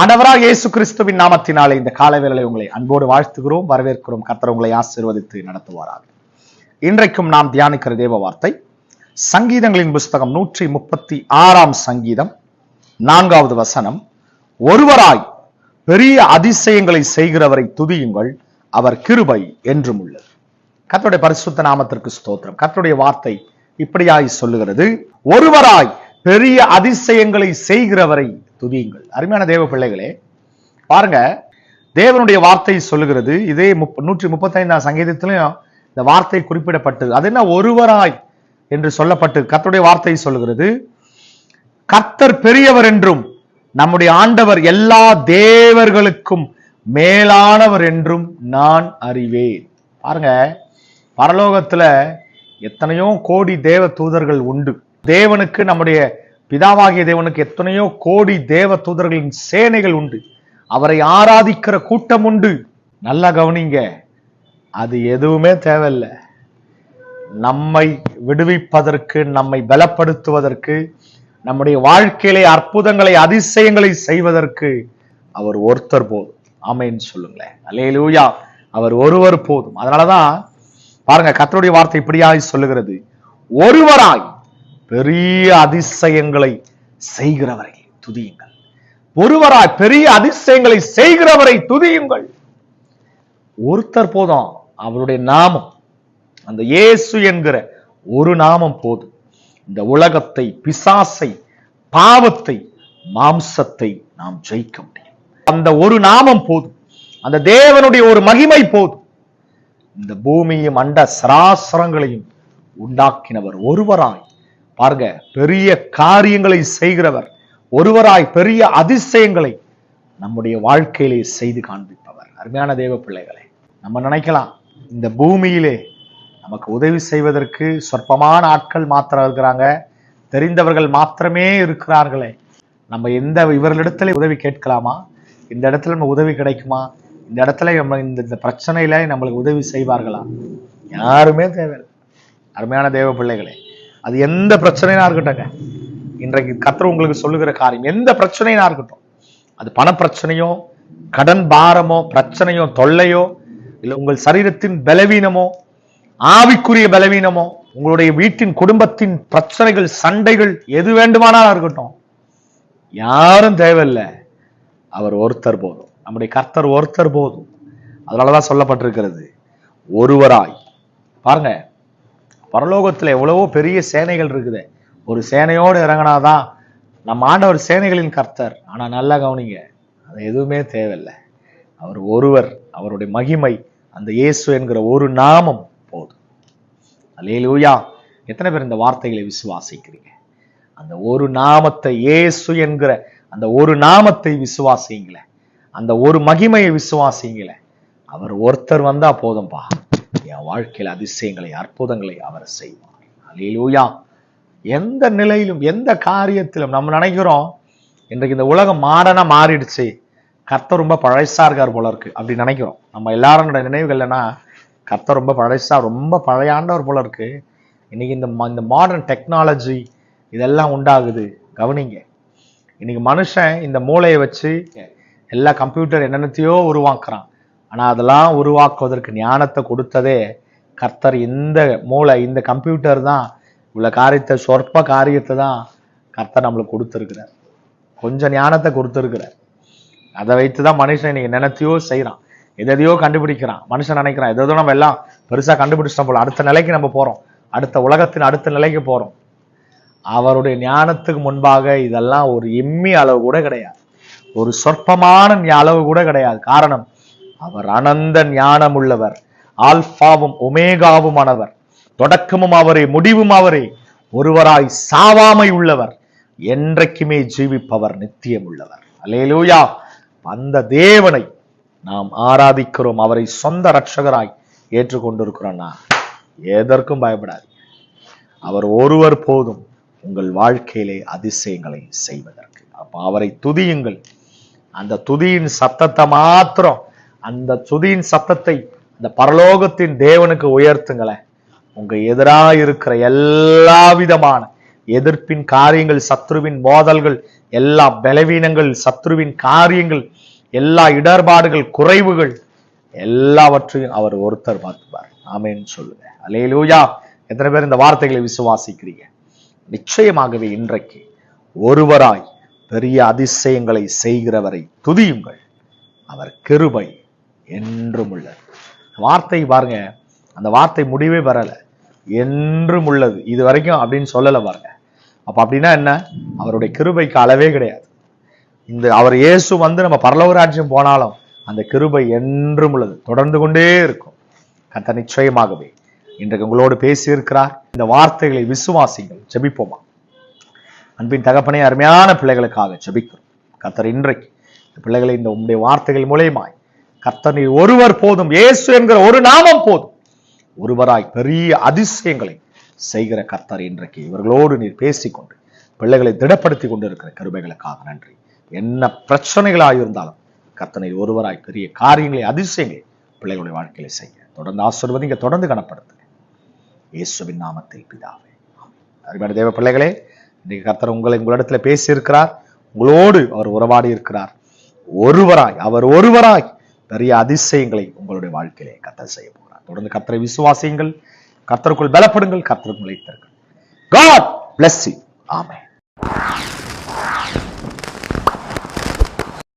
ஆண்டவராக இயேசு கிறிஸ்துவின் நாமத்தினாலே இந்த காலவேளை உங்களை அன்போடு வாழ்த்துகிறோம் வரவேற்கிறோம். கர்த்தர் உங்களை ஆசீர்வதித்து நடத்துவாராக. இன்றைக்கும் நாம் தியானிக்கிற தேவ வார்த்தை சங்கீதங்களின் புஸ்தகம் நூற்றி முப்பத்தி ஆறாம் சங்கீதம் நான்காவது வசனம். ஒருவராய் பெரிய அதிசயங்களை செய்கிறவரை துதியுங்கள் அவர் கிருபை என்றும் உள்ளது. கத்தருடைய பரிசுத்த நாமத்திற்கு ஸ்தோத்திரம். கத்தருடைய வார்த்தை இப்படியாய் சொல்லுகிறது. ஒருவராய் பெரிய அதிசயங்களை செய்கிறவரை துதியுங்கள். அருமையான தேவ பிள்ளைகளே பாருங்க தேவனுடைய வார்த்தை சொல்லுகிறது. இதே முப்ப நூற்றி முப்பத்தைந்தாம் சங்கீதத்திலையும் இந்த வார்த்தை குறிப்பிடப்பட்டது. அது என்ன? ஒருவராய் என்று சொல்லப்பட்டு கர்த்தருடைய வார்த்தை சொல்லுகிறது. கர்த்தர் பெரியவர் என்றும் நம்முடைய ஆண்டவர் எல்லா தேவர்களுக்கும் மேலானவர் என்றும் நான் அறிவேன். பாருங்க பரலோகத்துல எத்தனையோ கோடி தேவ தூதர்கள் உண்டு. தேவனுக்கு நம்முடைய பிதாவாகிய தேவனுக்கு எத்தனையோ கோடி தேவ தூதர்களின் சேனைகள் உண்டு. அவரை ஆராதிக்கிற கூட்டம் உண்டு. நல்லா கவனிங்க. அது எதுவுமே தேவையில்லை. நம்மை விடுவிப்பதற்கு நம்மை பலப்படுத்துவதற்கு நம்முடைய வாழ்க்கையிலே அற்புதங்களை அதிசயங்களை செய்வதற்கு அவர் ஒருத்தர் போதும். ஆமைன்னு சொல்லுங்களேன். அலையலூயா அவர் ஒருவர் போதும். அதனாலதான் பாருங்க கத்தருடைய வார்த்தை இப்படியாய் சொல்லுகிறது. ஒருவராய் பெரிய அதிசயங்களை செய்கிறவரை துதியுங்கள். ஒருவராய் பெரிய அதிசயங்களை செய்கிறவரை துதியுங்கள். ஒருத்தர் போதும் அவருடைய நாமம் அந்த இயேசு என்கிற ஒரு நாமம் போதும். இந்த உலகத்தை பிசாசை பாவத்தை மாம்சத்தை நாம் ஜெயிக்க முடியும். அந்த ஒரு நாமம் போதும். அந்த தேவனுடைய ஒரு மகிமை போதும். இந்த பூமியும் அண்ட சராசரங்களையும் உண்டாக்கினவர் ஒருவராய் பாருங்க பெரிய காரியங்களை செய்கிறவர் ஒருவராய் பெரிய அதிசயங்களை நம்முடைய வாழ்க்கையிலே செய்து காண்பிப்பவர். அருமையான தேவ பிள்ளைகளை நம்ம நினைக்கலாம் இந்த பூமியிலே நமக்கு உதவி செய்வதற்கு சொற்பமான ஆட்கள் மாத்திரம் இருக்கிறாங்க தெரிந்தவர்கள் மாத்திரமே இருக்கிறார்களே. நம்ம எந்த இவர்களிடத்துல உதவி கேட்கலாமா? இந்த இடத்துல நம்ம உதவி கிடைக்குமா? இந்த இடத்துல நம்ம இந்த இந்த பிரச்சனையில நம்மளுக்கு உதவி செய்வார்களா? யாருமே தேவையில்லை. அருமையான தேவ பிள்ளைகளே அது எந்த பிரச்சனையா இருக்கட்டும்ங்க. இன்றைக்கு கத்தர் உங்களுக்கு சொல்லுகிற காரியம் எந்த பிரச்சனையா இருக்கட்டும். அது பண பிரச்சனையோ கடன் பாரமோ பிரச்சனையோ தொல்லையோ இல்லை உங்கள் சரீரத்தின் பலவீனமோ ஆவிக்குரிய பலவீனமோ உங்களுடைய வீட்டின் குடும்பத்தின் பிரச்சனைகள் சண்டைகள் எது வேண்டுமானாலும் இருக்கட்டும். யாரும் தேவையில்லை. அவர் ஒருத்தர் போதும். நம்முடைய கர்த்தர் ஒருத்தர் போதும். அதனாலதான் சொல்லப்பட்டிருக்கிறது ஒருவராய். பாருங்க பரலோகத்தில் எவ்வளவோ பெரிய சேனைகள் இருக்குது. ஒரு சேனையோடு இறங்கினாதான் நம்ம ஆண்டவர் சேனைகளின் கர்த்தர். ஆனால் நல்லா கவனிங்க அது எதுவுமே தேவையில்லை. அவர் ஒருவர் அவருடைய மகிமை அந்த இயேசு என்கிற ஒரு நாமம் போதும். அல்லேலூயா. எத்தனை பேர் இந்த வார்த்தைகளை விசுவாசிக்கிறீங்க? அந்த ஒரு நாமத்தை இயேசு என்கிற அந்த ஒரு நாமத்தை விசுவாசிங்களேன் அந்த ஒரு மகிமையை விசுவாசிங்களேன் அவர் ஒருத்தர் வந்தா போதும்பா. என் வாழ்க்கையில் அதிசயங்களை அற்புதங்களை அவர் செய்வார். அல்லேலூயா எந்த நிலையிலும் எந்த காரியத்திலும் நம்ம நினைக்கிறோம் இன்றைக்கு இந்த உலகம் மாடனா மாறிடுச்சு. கர்த்தர் ரொம்ப பழசா இருக்கார் போல இருக்கு அப்படி நினைக்கிறோம். நம்ம எல்லாரோட நினைவுகள்னா கர்த்தர் ரொம்ப பழசா ரொம்ப பழையாண்டவர் போல இருக்கு. இன்னைக்கு இந்த இந்த மாடர்ன் டெக்னாலஜி இதெல்லாம் உண்டாகுது. கவனிங்க. இன்னைக்கு மனுஷன் இந்த மூளையை வச்சு எல்லா கம்ப்யூட்டர் என்னென்னத்தையோ உருவாக்குறான். ஆனால் அதெல்லாம் உருவாக்குவதற்கு ஞானத்தை கொடுத்ததே கர்த்தர். இந்த மூளை இந்த கம்ப்யூட்டர் தான். உள்ள காரியத்தை சொற்ப காரியத்தை தான் கர்த்தர் நம்மளுக்கு கொடுத்துருக்கிறார். கொஞ்சம் ஞானத்தை கொடுத்துருக்கிறார். அதை வைத்து தான் மனுஷன் இன்னைக்கு நினைத்தையோ செய்கிறான் எதையோ கண்டுபிடிக்கிறான். மனுஷன் நினைக்கிறான் எதோ நம்ம எல்லாம் பெருசாக கண்டுபிடிச்சிட்டோம் போல அடுத்த நிலைக்கு நம்ம போகிறோம் அடுத்த உலகத்தின் அடுத்த நிலைக்கு போகிறோம் அவருடைய ஞானத்துக்கு முன்பாக இதெல்லாம் ஒரு எம்மி அளவு கூட கிடையாது. ஒரு சொற்பமான அளவு கூட கிடையாது. காரணம் அவர் அனந்த ஞானம் உள்ளவர் ஆல்பாவும் ஒமேகாவுமானவர் தொடக்கமும் அவரே முடிவும் அவரே. ஒருவராய் சாவாமை உள்ளவர். என்றைக்குமே ஜீவிப்பவர் நித்தியம் உள்ளவர் அலேலூயா அந்த தேவனை நாம் ஆராதிக்கிறோம். அவரை சொந்த ரட்சகராய் ஏற்றுக்கொண்டிருக்கிறோம்னா எதற்கும் பயப்படாது. அவர் ஒருவர் போதும் உங்கள் வாழ்க்கையிலே அதிசயங்களை செய்வதற்கு. அப்ப அவரை துதியுங்கள். அந்த துதியின் சத்தத்தை மாத்திரம் அந்த துதியின் சத்தத்தை அந்த பரலோகத்தின் தேவனுக்கு உயர்த்துங்களேன். உங்க எதிரா இருக்கிற எல்லா விதமான எதிர்ப்பின் காரியங்கள் சத்ருவின் மோதல்கள் எல்லா பலவீனங்கள் சத்ருவின் காரியங்கள் எல்லா இடர்பாடுகள் குறைவுகள் எல்லாவற்றையும் அவர் ஒருத்தர் பார்த்துப்பார். ஆமேன்னு சொல்லுங்க. அல்லேலூயா. எத்தனை பேர் இந்த வார்த்தைகளை விசுவாசிக்கிறீங்க? நிச்சயமாகவே இன்றைக்கு ஒருவராய் பெரிய அதிசயங்களை செய்கிறவரை துதியுங்கள். அவர் கிருபை என்றும் உள்ளது. வார்த்தை பாருங்க. அந்த வார்த்தை முடிவே வரலை. என்றும் உள்ளது. இது வரைக்கும் அப்படின்னு சொல்லல பாருங்க. அப்ப அப்படின்னா என்ன? அவருடைய கிருபைக்கு அளவே கிடையாது. இந்த அவர் இயேசு வந்து நம்ம பரலோக போனாலும் அந்த கிருபை என்றும் உள்ளது. தொடர்ந்து கொண்டே இருக்கும். கத்த நிச்சயமாகவே இன்றைக்கு உங்களோடு பேசியிருக்கிறார். இந்த வார்த்தைகளை விசுவாசிங்கள் ஜெபிப்போமா? அன்பின் தகப்பனே அருமையான பிள்ளைகளுக்காக ஜபிக்கிறோம். கத்தர் இன்றைக்கு இந்த பிள்ளைகளை இந்த உங்களுடைய வார்த்தைகள் மூலயமாய் கர்த்தனை ஒருவர் போதும். இயேசு என்கிற ஒரு நாமம் போதும். ஒருவராய் பெரிய அதிசயங்களை செய்கிற கர்த்தர் இன்றைக்கு இவர்களோடு நீர் பேசிக்கொண்டு பிள்ளைகளை திடப்படுத்தி கொண்டிருக்கிற கருமைகளுக்காக நன்றி. என்ன பிரச்சனைகளாக இருந்தாலும் கர்த்தனை ஒருவராய் பெரிய காரியங்களை அதிசயங்களை பிள்ளைகளுடைய வாழ்க்கையில செய்ய. தொடர்ந்து ஆசிர்வதிங்க தொடர்ந்து கனப்படுத்துங்க. இயேசுவின் நாமத்தில் பிதாவே அருமையான தேவ பிள்ளைகளே இன்னைக்கு கர்த்தர் உங்களை உங்களிடத்துல பேசியிருக்கிறார். உங்களோடு அவர் உறவாடி இருக்கிறார் ஒருவராய் அவர் ஒருவராய் நிறைய அதிசயங்களை உங்களுடைய வாழ்க்கையிலே கத்தர் செய்ய போகிறார். தொடர்ந்து கத்தரை விசுவாசியுங்கள். கத்தருக்குள் பலப்படுங்கள். கத்தருக்குள் நிலைத்திருங்கள். God bless you.